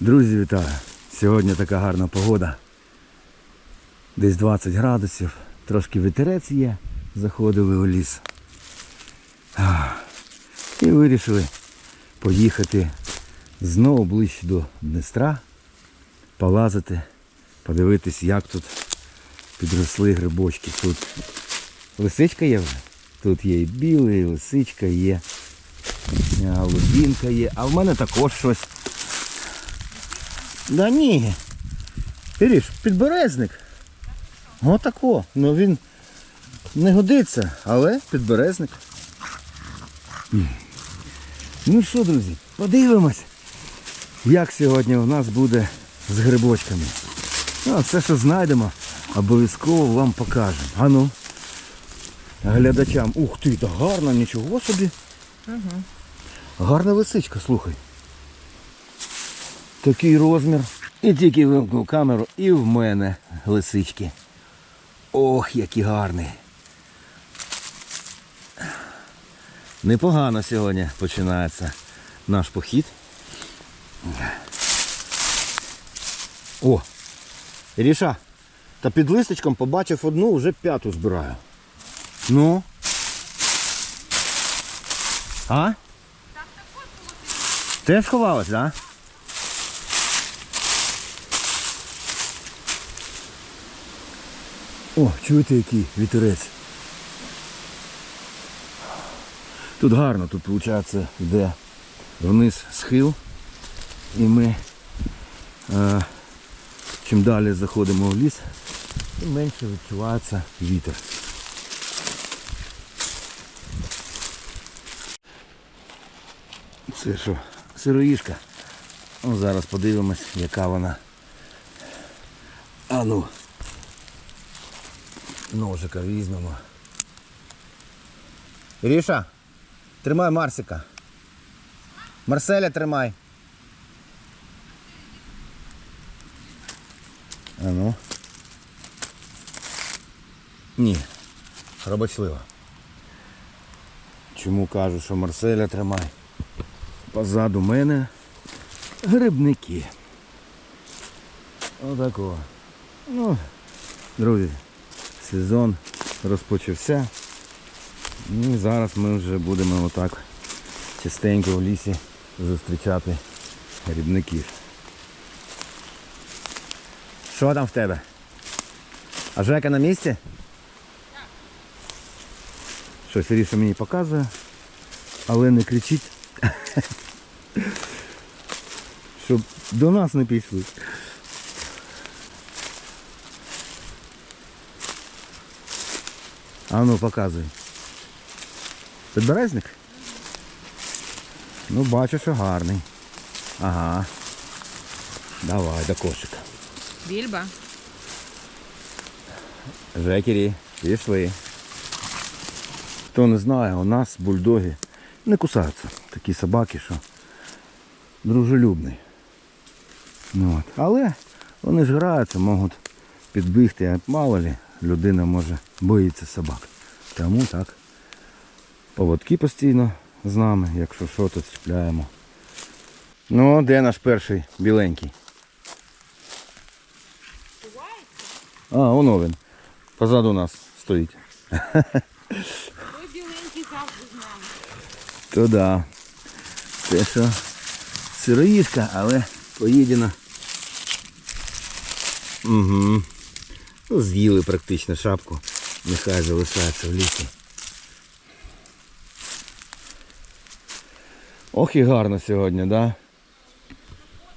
Друзі, вітаю! Сьогодні така гарна погода. Десь 20 градусів, трошки вітерець є, заходили у ліс. І вирішили поїхати знову ближче до Днестра, полазити, подивитись, як тут підросли грибочки. Тут лисичка є вже. Тут є і білий, і лисичка є, голубінка є, а в мене також щось. Да ні. Іріш, підберезник. Отако. Ну він не годиться, але підберезник. Ну що, друзі, подивимось, як сьогодні у нас буде з грибочками. Ну, все, що знайдемо, обов'язково вам покажемо. А ну, глядачам. Ух ти, та гарна, нічого собі. Гарна лисичка, слухай. Такий розмір. І тільки вимкнув камеру, і в мене лисички. Ох, які гарні. Непогано сьогодні починається наш похід. О! Ріша, та під листочком побачив одну, вже п'яту збираю. Ну. А? Теж ховалась, так? Да? О, чуєте який вітерець. Тут гарно, тут виходить йде вниз схил. І ми е, чим далі заходимо в ліс, тим менше відчувається вітер. Це що, сироїшка. Ну, зараз подивимось, яка вона. А ну. Ножика візьмемо. Ріша, тримай Марсика. Марселя тримай. А ну. Ні. Хробочлива. Чому кажу, що Марселя тримай? Позаду мене грибники. Отако. Ну, друзі, сезон розпочався. І зараз ми вже будемо отак частенько в лісі зустрічати грибників. Що там в тебе? А Жека на місці? Щось Ріша мені показує, але не кричить. Щоб до нас не пішли. А ну показуй. Підберезник? Ну бачу, що гарний. Ага. Давай до кошика. Більба. Жекері, пішли. Хто не знає, у нас бульдоги не кусаються. Такі собаки, що дружелюбні. Ну, от. Але вони ж граються, можуть підбігти, а мало ли, людина може боїться собак. Тому так. Поводки постійно з нами, якщо що, то чіпляємо. Ну, де наш перший біленький? А, воно він. Позаду нас стоїть. Той біленький завжди з нами. То да. Те, що сироїшка, але поїдена. Угу. Ну, з'їли практично шапку. Нехай залишається в лісі. Ох і гарно сьогодні, да?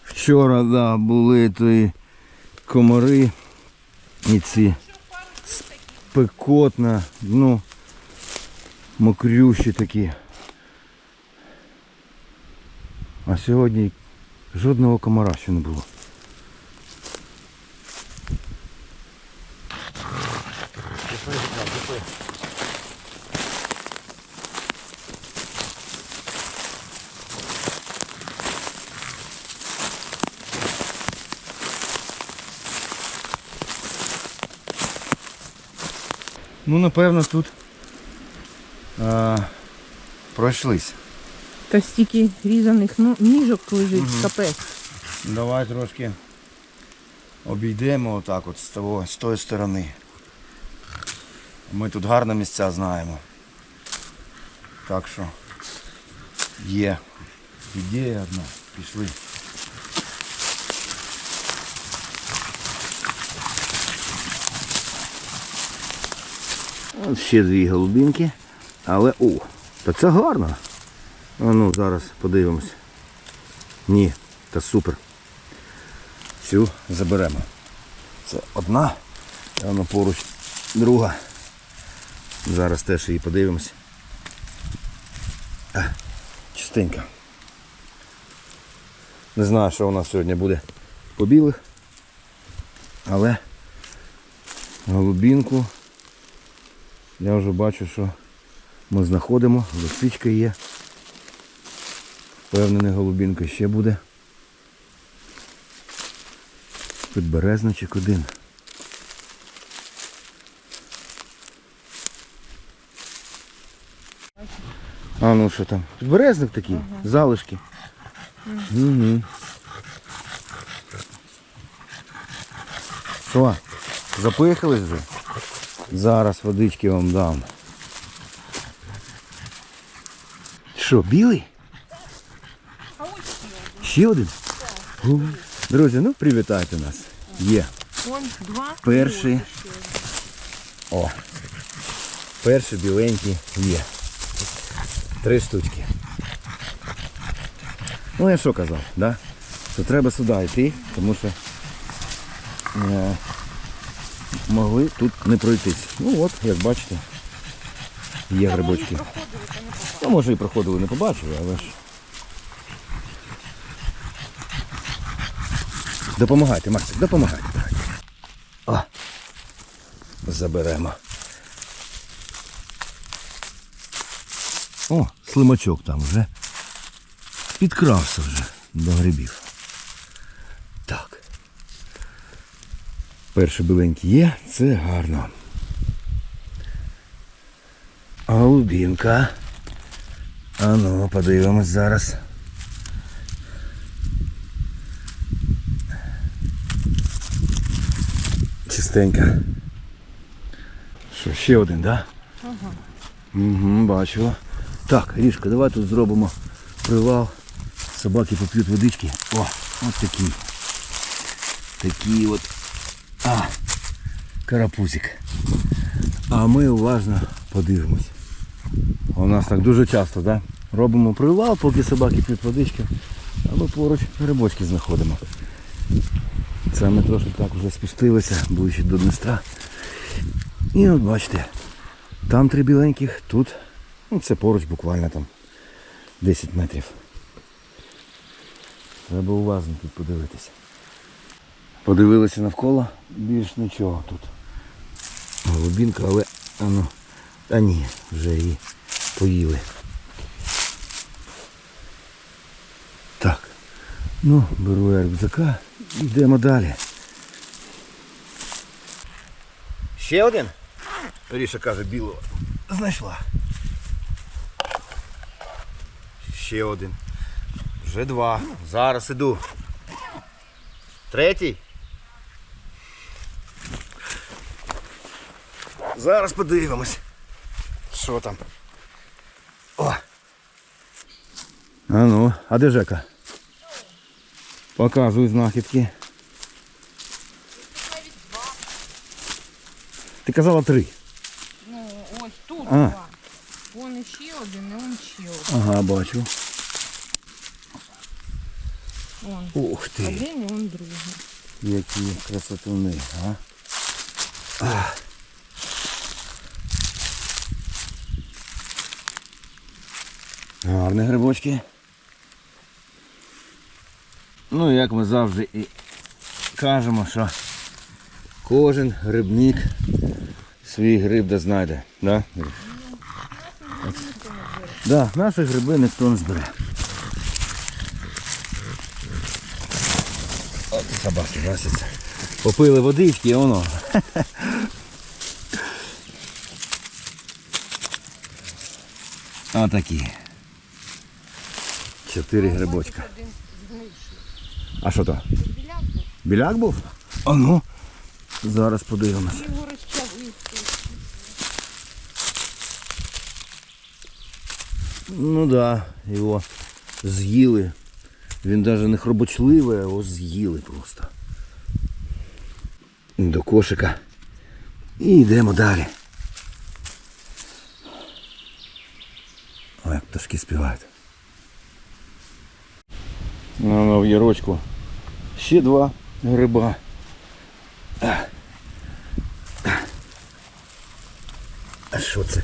Вчора, да, були то комари і ці спекотна, ну, мокрющі такі. А сьогодні жодного комара ще не було. Ну, напевно, тут а, пройшлись. Та стільки різаних ну, ніжок лежить, капець. Давай трошки обійдемо отак от з, того, з тої сторони. Ми тут гарні місця знаємо. Так що є. Ідея одна. Пішли. От ще дві голубінки. Але о, та це гарно. А ну зараз подивимось. Ні, та супер. Цю заберемо. Це одна, а воно поруч друга. Зараз теж її подивимось. А, чистенька. Не знаю, що у нас сьогодні буде по білих, але голубінку я вже бачу, що ми знаходимо, лисичка є. Впевнений, голубінка ще буде. Підберезничок один. А ну що там? Підберезник такий, залишки. Угу. Що? Запихались вже? Зараз водички вам дам. Що, білий? Ще. Один? Друзі, ну привітайте нас. Є. Два. Перший. О. Перший біленький є. Три штучки. Ну я що казав, да? Що треба сюди йти, тому що е, могли тут не пройтись. Ну от, як бачите, є грибочки. Ну, може і проходили, не побачили, але ж. Допомагайте, Максик, допомагайте. О, заберемо. О, слимачок там вже. Підкрався вже до грибів. Перший біленький є, це гарно. Голубінка. А ну, подивимось зараз. Чистенька. Що, ще один, так? Да? Ага. Угу, бачу. Так, Рішка, давай тут зробимо привал. Собаки поп'ють водички. О, от такий. Такий от. А, карапузик. А ми уважно подивимось. У нас так дуже часто, да? Робимо привал, поки собаки п'ють водички, а ми поруч грибочки знаходимо. Це ми трошки так вже спустилися, ближче до Дністра. І от бачите, там три біленьких, тут, ну це поруч буквально там 10 метрів. Треба уважно тут подивитися. Подивилися навколо, більш нічого тут. Голубінка, але а ну, та ні, вже її поїли. Так. Ну, беру я рюкзака йдемо далі. Ще один? Ріша каже, білого. Знайшла. Ще один. Вже два. Зараз іду. Третій. Зараз подивимось. Що там? О! А ну, а де Жека? Показуй знахідки. Навіть два. Ти казала три. Ну, ось тут А. два. Вон ще один, і вон ще один. Ага, бачу. Вон. Ух ти. Один і вон другий. Які красотуни, а? А. Гарні грибочки. Ну, як ми завжди і кажемо, що кожен грибник свій гриб де знайде. Да? Да, наші гриби ніхто не збере. От собаки, бачите. Попили водички і воно. Отакі. Чотири грибочка. А що то? Біляк був. Біляк був? А ну. Зараз подивимось. Ну да, його з'їли. Він навіть не хробочливий, а його з'їли просто. До кошика. І йдемо далі. О, як пташки співають. Ну, ну, в ярочку. Ще два гриба. А що це?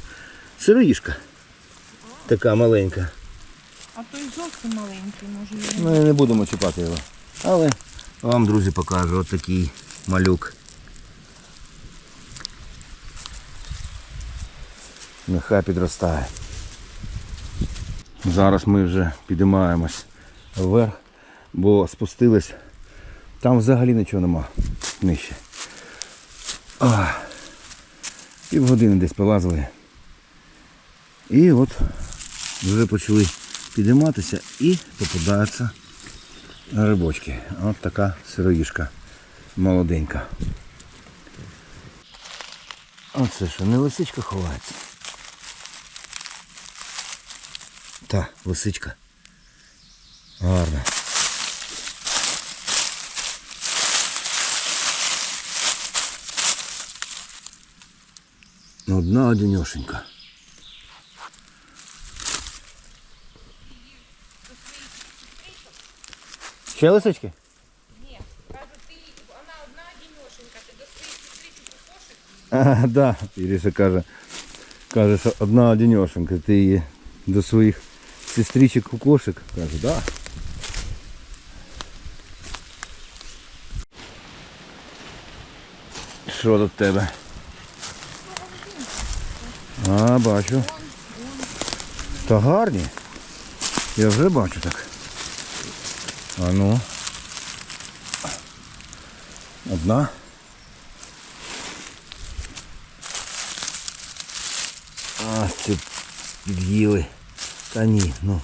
Сироїшка. Така маленька. А той зовсім маленький, може. Ми не будемо чіпати його. Але вам, друзі, покажу от такий малюк. Нехай підростає. Зараз ми вже підіймаємось вверх, бо спустились. Там взагалі нічого нема нижче. А, півгодини десь полазили. І от вже почали підійматися і попадаються грибочки. От така сироїшка молоденька. А це що, не лисичка ховається? Та, лисичка. Гарна. Одна одинешенька. Ще лисички? Ні, кажу, ти, вона одна діньошенька, ти до своїх сестричок у кошик. А, да, Іріша каже, каже, що одна одинешенька, ти її до своїх сестричок у кошик. Каже, да. Що тут в тебе? А, бачу. Та гарні. Я вже бачу так. А ну. Одна. А, цю під'їли. Та ні, ну,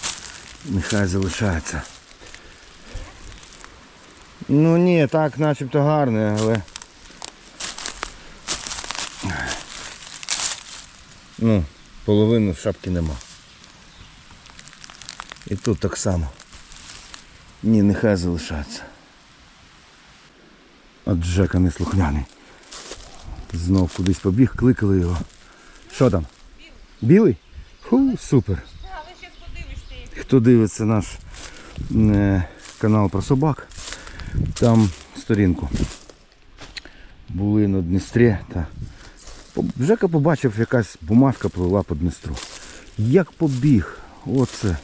нехай залишається. Ну ні, так начебто гарне, але. Ну, половини шапки нема. І тут так само. Ні, нехай залишається. От Джека неслухняний. Знов кудись побіг, кликали його. Що там? Білий? Фу, супер. Хто дивиться наш е, канал про собак, там сторінку. Були на Дністрі та Жека побачив, якась бумажка плила по Дністру. Як побіг, оце.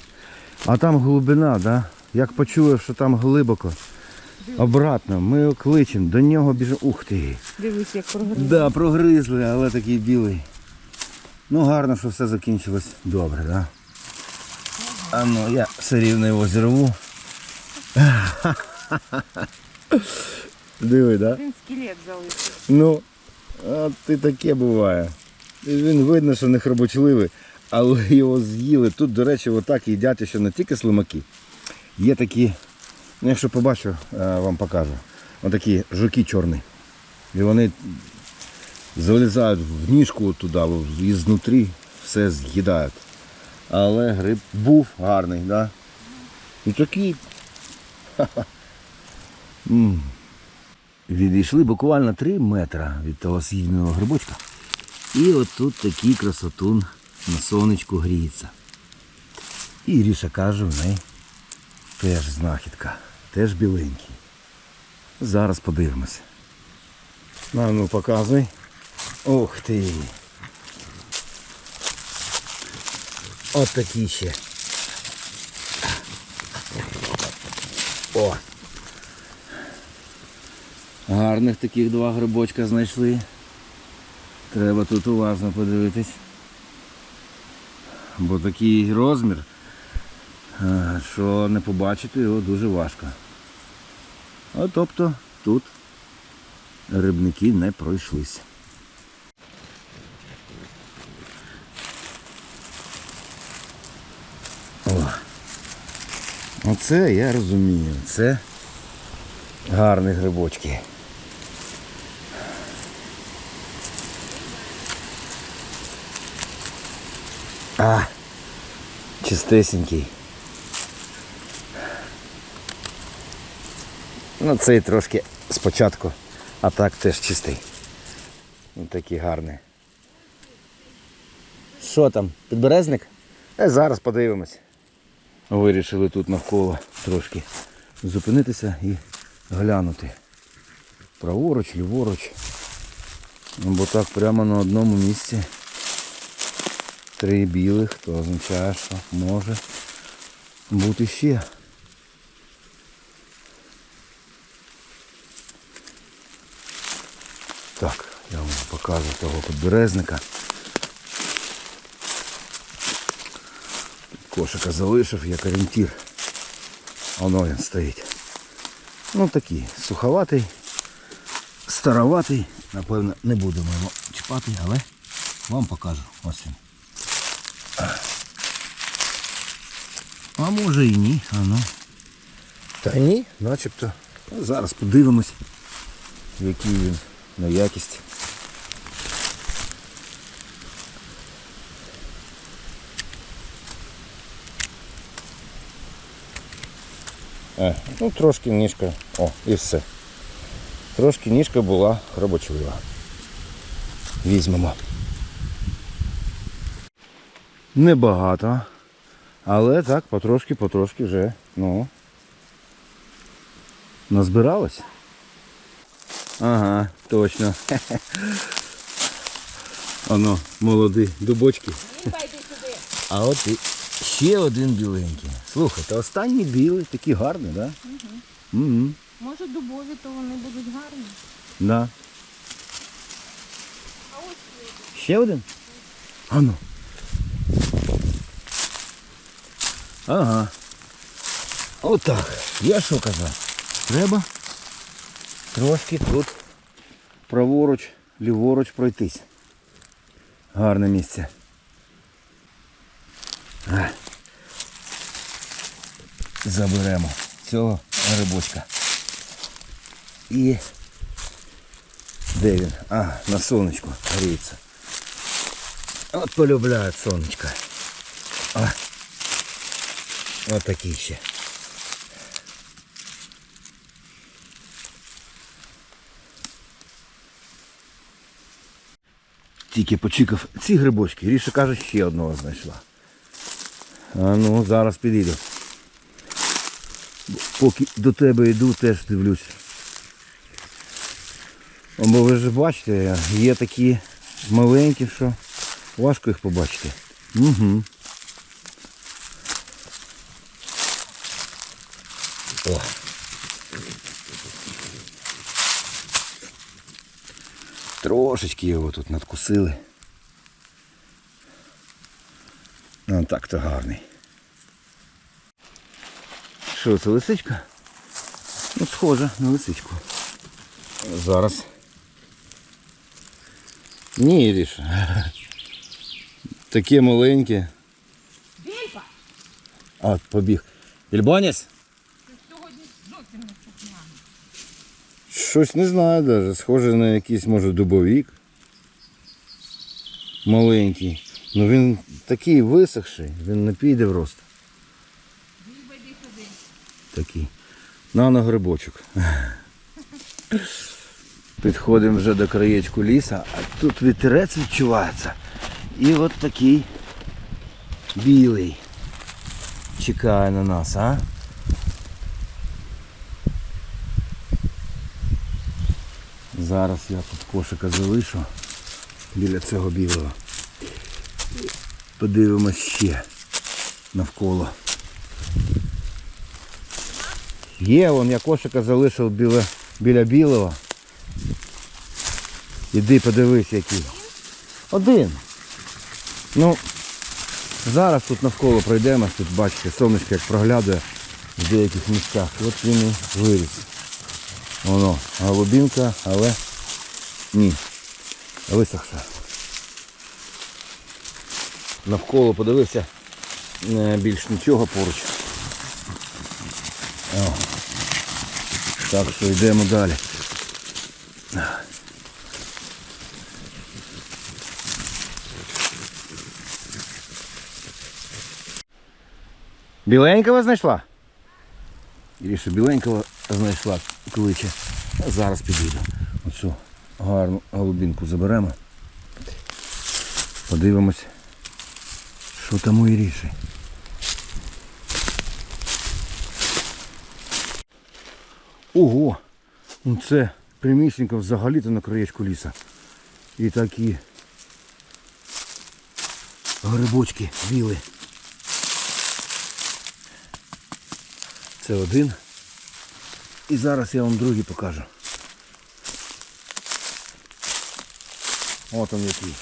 А там глибина, да? як почує, що там глибоко. Обратно, ми його кличемо, до нього біжимо. Ух ти! дивись, як програв. Да, прогризли, але такий білий. Ну гарно, що все закінчилось добре, да? А ну, я все рівно його зірву. Диви, да? Він скелет залишив. Ну, от і таке буває. Він видно, що не хробочливий, але його з'їли. Тут, до речі, отак їдять ще не тільки слимаки. Є такі, ну якщо побачу, е, вам покажу. Отакі жуки чорні. І вони залізають в ніжку туди, і знутрі все з'їдають. Але гриб був гарний, да? І такий. ха-ха. Відійшли буквально 3 метри від того з'їденого грибочка. І отут такий красотун на сонечку гріється. І Ріша каже, в неї теж знахідка, теж біленький. Зараз подивимося. На, ну показуй. Ух ти. От такі ще. О! Гарних таких два грибочка знайшли. Треба тут уважно подивитись. Бо такий розмір, е, що не побачити його дуже важко. А тобто тут рибники не пройшлися. Оце я розумію. Це Гарні грибочки. А, чистесенький. Ну, цей трошки спочатку, а так теж чистий. Ну, такий гарний. Що там, підберезник? Е, зараз подивимось. Вирішили тут навколо трошки зупинитися і глянути. Праворуч, ліворуч. Бо так прямо на одному місці. Три білих, то означає, що може бути ще. Так, я вам покажу того підберезника. Кошика залишив як орієнтір. Воно він стоїть. Ну такий, суховатий, староватий. Напевно, не будемо його чіпати, але вам покажу. Ось він. А може і ні, а ну. Та ні, начебто. Зараз подивимось, який він на якість. Е, ну трошки ніжка. О, і все. Трошки ніжка була хробочлива. Візьмемо. Небагато. Але так, потрошки-потрошки вже, ну. Назбиралось? Ага, точно. Оно, молоді дубочки. А от і ще один біленький. Слухайте, останній білий, такий гарний, так? Да? Угу. Може дубові, то вони будуть гарні. Да. А ось. Ще один? Ану. Ага. Отак. Я що казав? Треба трошки тут праворуч, ліворуч пройтись. Гарне місце. Заберемо цього грибочка. І де він? А, на сонечку гріється. От полюбляють сонечко. А. От такий ще. Тільки почекав ці грибочки, Ріша каже, ще одного знайшла. А ну, зараз підійду. Поки до тебе йду, теж дивлюсь. Бо ви ж бачите, є такі маленькі, що важко їх побачити. Угу. О. Трошечки його тут надкусили. Ну так то гарний. Що це лисичка? Ну, схоже на лисичку. Зараз. Ні, Іріша. Таке маленьке. Більпа! А, побіг. Ільбаніс? Ти сьогодні зовсім не слухняна. Щось не знаю даже. Схоже на якийсь, може, дубовік. Маленький. Ну він такий висохший, він не піде в рост. Такий. Наногрибочок. Підходимо вже до краєчку ліса, а тут вітерець відчувається. І от такий білий чекає на нас, а? Зараз я тут кошика залишу біля цього білого. Подивимось ще навколо. Є, вон я кошика залишив біля, біля білого. Іди подивись який. Один. Ну, зараз тут навколо пройдемо, тут бачите, сонечко як проглядує в деяких місцях. От він і виріс. Воно, голубінка, але ні. Висохша. Навколо подивився, е, більш нічого поруч. Так що йдемо далі. Біленького знайшла? Іріша біленького знайшла кличе. Зараз підійду. Оцю гарну голубінку заберемо. Подивимось, що там у Іріші. Ого! Ну це прямісінько взагалі-то на краєчку ліса. І такі грибочки біли. Це один. І зараз я вам другий покажу. От он який.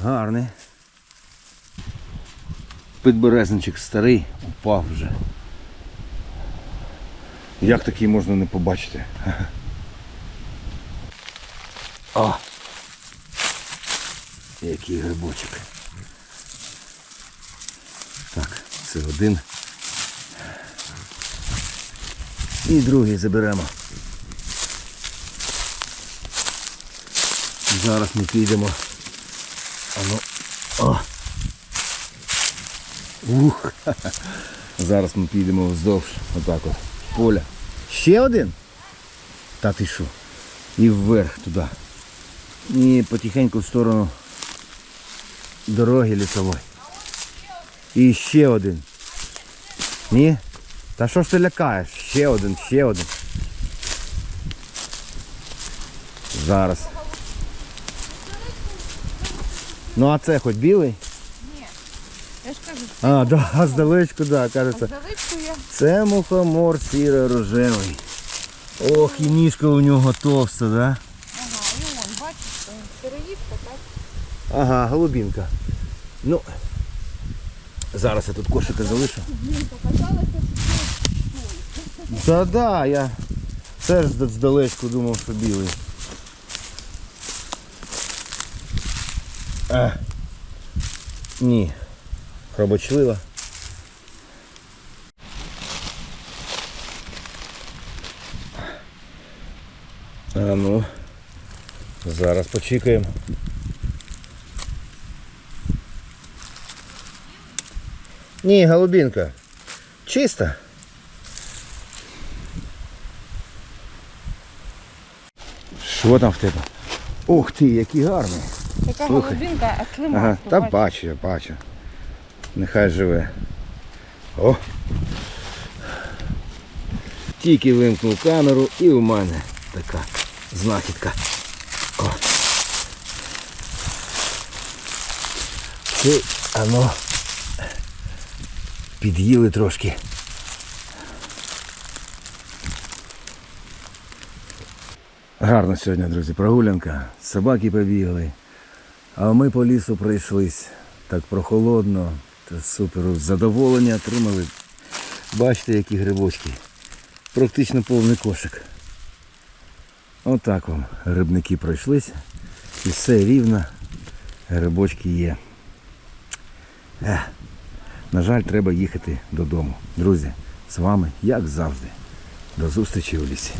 Гарний. Підберезничок старий, упав вже. Як такий можна не побачити? О! Який грибочок. Так, це один. І другий заберемо. Зараз ми підемо. Ану. О! Ух! Зараз ми підемо вздовж отак от поля. Ще один? Та ти що? І вверх туди. І потихеньку в сторону дороги лісової. І ще один. Ні? Та що ж ти лякаєш? Ще один, ще один. Зараз. Ну а це хоч білий? Ні. Я ж кажу, А, да, здалечку, да, кажеться. здалечку я. Це мухомор сіро-рожевий. Ох, і ніжка у нього товста, да? Ага, і он, бачиш, сироїдка, так? Ага, голубінка. Ну, зараз я тут кошика залишу. Та да, я теж зда- здалечку думав, що білий. А. Ні. Хробочлива. А ну. Зараз почекаємо. Ні, голубінка. Чиста. Що там в тебе? Ух ти, який гарний. Така Слухай. голубінка, а слима. Ага, та бачу, я бачу. Нехай живе. О! Тільки вимкнув камеру і у мене така знахідка. О. Це ано під'їли трошки. Гарно сьогодні, друзі, прогулянка. Собаки побігли. А ми по лісу пройшлись. Так прохолодно та супер задоволення отримали. Бачите, які грибочки. Практично повний кошик. Отак вам грибники пройшлися. І все рівно. Грибочки є. Ех. На жаль, треба їхати додому. Друзі, з вами, як завжди. До зустрічі у лісі.